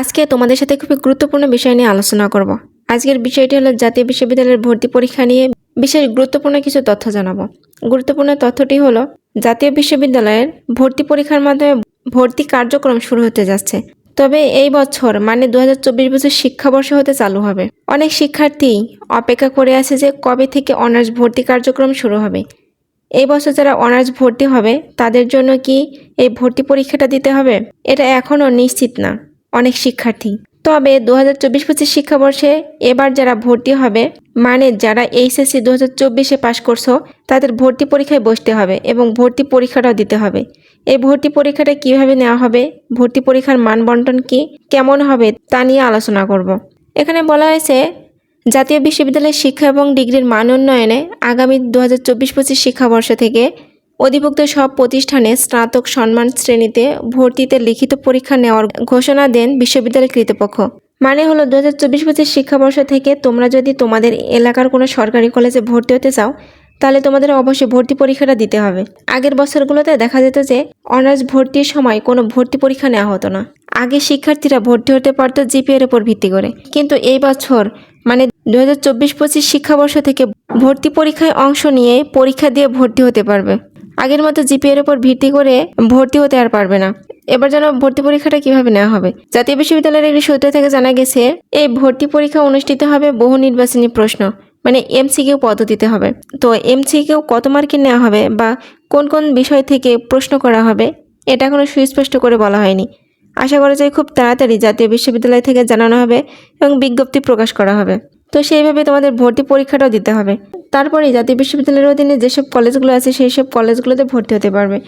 আজকে তোমাদের সাথে খুবই গুরুত্বপূর্ণ বিষয় নিয়ে আলোচনা করব। আজকের বিষয়টি হলো জাতীয় বিশ্ববিদ্যালয়ের ভর্তি পরীক্ষা নিয়ে বিশেষ গুরুত্বপূর্ণ কিছু তথ্য জানাব। গুরুত্বপূর্ণ তথ্যটি হলো, জাতীয় বিশ্ববিদ্যালয়ের ভর্তি পরীক্ষার মাধ্যমে ভর্তি কার্যক্রম শুরু হতে যাচ্ছে। তবে এই বছর মানে দু হাজার চব্বিশ বছর শিক্ষাবর্ষ হতে চালু হবে। অনেক শিক্ষার্থী অপেক্ষা করে আছে যে কবে থেকে অনার্স ভর্তি কার্যক্রম শুরু হবে। এই বছর যারা অনার্স ভর্তি হবে, তাদের জন্য কি এই ভর্তি পরীক্ষাটা দিতে হবে? এটা এখনও নিশ্চিত না। অনেক শিক্ষার্থী। তবে দু হাজার চব্বিশ পঁচিশ শিক্ষাবর্ষে এবার যারা ভর্তি হবে মানে যারা এইচএসসি দু হাজার চব্বিশে পাশ করছ, তাদের ভর্তি পরীক্ষায় বসতে হবে এবং ভর্তি পরীক্ষাটাও দিতে হবে। এই ভর্তি পরীক্ষাটা কীভাবে নেওয়া হবে, ভর্তি পরীক্ষার মান বন্টন কি, কেমন হবে তা নিয়ে আলোচনা করব। এখানে বলা হয়েছে, জাতীয় বিশ্ববিদ্যালয়ের শিক্ষা এবং ডিগ্রির মান উন্নয়নে আগামী দু হাজার চব্বিশ পঁচিশ শিক্ষাবর্ষ থেকে অধিভুক্ত সব প্রতিষ্ঠানে স্নাতক সম্মান শ্রেণীতে ভর্তিতে লিখিত পরীক্ষা নেওয়ার ঘোষণা দেন বিশ্ববিদ্যালয় কর্তৃপক্ষ মানে হলো দু হাজার চব্বিশ পঁচিশ শিক্ষাবর্ষ থেকে তোমরা যদি তোমাদের এলাকার কোনো সরকারি কলেজে ভর্তি হতে চাও, তাহলে তোমাদের অবশ্যই ভর্তি পরীক্ষাটা দিতে হবে। আগের বছরগুলোতে দেখা যেত যে অনার্স ভর্তির সময় কোনো ভর্তি পরীক্ষা নেওয়া হতো না। আগে শিক্ষার্থীরা ভর্তি হতে পারতো জিপিএর উপর ভিত্তি করে। কিন্তু এই বছর মানে দু হাজার চব্বিশ পঁচিশ শিক্ষাবর্ষ থেকে ভর্তি পরীক্ষায় অংশ নিয়ে পরীক্ষা দিয়ে ভর্তি হতে পারবে। আগের মতো জিপিএর উপর ভিত্তি করে ভর্তি হতে আর পারবে না। এবার যেন ভর্তি পরীক্ষাটা কীভাবে নেওয়া হবে? জাতীয় বিশ্ববিদ্যালয়ের একটি সূত্র থেকে জানা গেছে, এই ভর্তি পরীক্ষা অনুষ্ঠিত হবে বহু নির্বাচনী প্রশ্ন মানে এমসিকিউ পদ্ধতিতে হবে। তো এমসিকিউ কত মার্কের নেওয়া হবে বা কোন কোন বিষয় থেকে প্রশ্ন করা হবে, এটা কোনো সুস্পষ্ট করে বলা হয়নি। আশা করা যায় খুব তাড়াতাড়ি জাতীয় বিশ্ববিদ্যালয় থেকে জানানো হবে এবং বিজ্ঞপ্তি প্রকাশ করা হবে। তো সেইভাবে তোমাদের ভর্তি পরীক্ষাটাও দিতে হবে। তারপরে জাতীয় বিশ্ববিদ্যালয়ের অধীনে যেসব কলেজগুলো আছে সেই সব কলেজগুলোতে ভর্তি হতে পারবে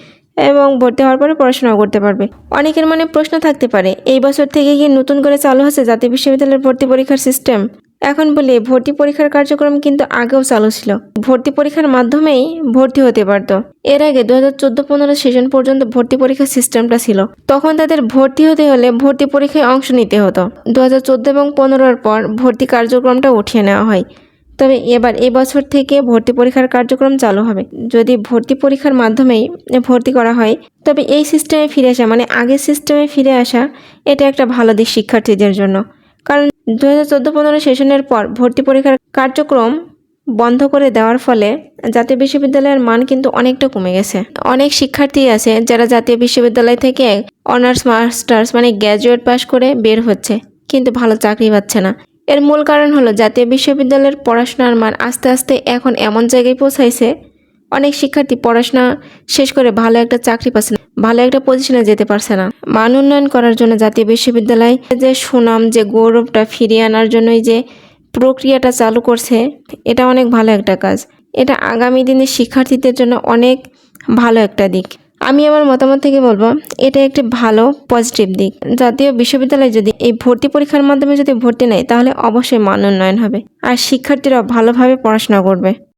এবং ভর্তি হওয়ার পরে পড়াশোনাও করতে পারবে। অনেকের মনে প্রশ্ন থাকতে পারে, এই বছর থেকে কি নতুন করে চালু হচ্ছে জাতীয় বিশ্ববিদ্যালয়ের ভর্তি পরীক্ষার সিস্টেম এখন বলি, ভর্তি পরীক্ষার কার্যক্রম কিন্তু আগেও চালু ছিল। ভর্তি পরীক্ষার মাধ্যমেই ভর্তি হতে পারত। এর আগে দু হাজার চোদ্দ পনেরো সেশন পর্যন্ত ভর্তি পরীক্ষার সিস্টেমটা ছিল। তখন তাদের ভর্তি হতে হলে ভর্তি পরীক্ষায় অংশ নিতে হতো। দু হাজার চোদ্দ এবং পনেরোর পর ভর্তি কার্যক্রমটা উঠিয়ে নেওয়া হয়। তবে এবার এই বছর থেকে ভর্তি পরীক্ষার কার্যক্রম চালু হবে। যদি ভর্তি পরীক্ষার মাধ্যমেই ভর্তি করা হয়, তবে এই সিস্টেমে ফিরে আসা মানে আগের সিস্টেমে ফিরে আসা, এটা একটা ভালো দিক শিক্ষার্থীদের জন্য। কারণ দু হাজার চোদ্দ পনেরো সেশনের পর ভর্তি পরীক্ষার কার্যক্রম বন্ধ করে দেওয়ার ফলে জাতীয় বিশ্ববিদ্যালয়ের মান কিন্তু অনেকটা কমে গেছে। অনেক শিক্ষার্থী আছে যারা জাতীয় বিশ্ববিদ্যালয় থেকে অনার্স, মাস্টার্স মানে গ্র্যাজুয়েট পাশ করে বের হচ্ছে কিন্তু ভালো চাকরি পাচ্ছে না। এর মূল কারণ হলো জাতীয় বিশ্ববিদ্যালয়ের পড়াশোনার মান আস্তে আস্তে এখন এমন জায়গায় পৌঁছাইছে, অনেক শিক্ষার্থী পড়াশোনা শেষ করে ভালো একটা চাকরি পাচ্ছে না। ভালো একটা পজিশনে যেতে পারছে না। মান উন্নয়ন করার জন্য জাতীয় বিশ্ববিদ্যালয় যে সুনাম, যে গৌরবটা ফিরিয়ে আনার জন্যই যে প্রক্রিয়াটা চালু করছে, এটা অনেক ভালো একটা কাজ। এটা আগামী দিনে শিক্ষার্থীদের জন্য অনেক ভালো একটা দিক। আমি আমার মতামত থেকে বলব, এটা একটি ভালো পজিটিভ দিক। জাতীয় বিশ্ববিদ্যালয় যদি এই ভর্তি পরীক্ষার মাধ্যমে যদি ভর্তি নেয়, তাহলে অবশ্যই মান উন্নয়ন হবে। আর শিক্ষার্থীরা ভালোভাবে পড়াশোনা করবে।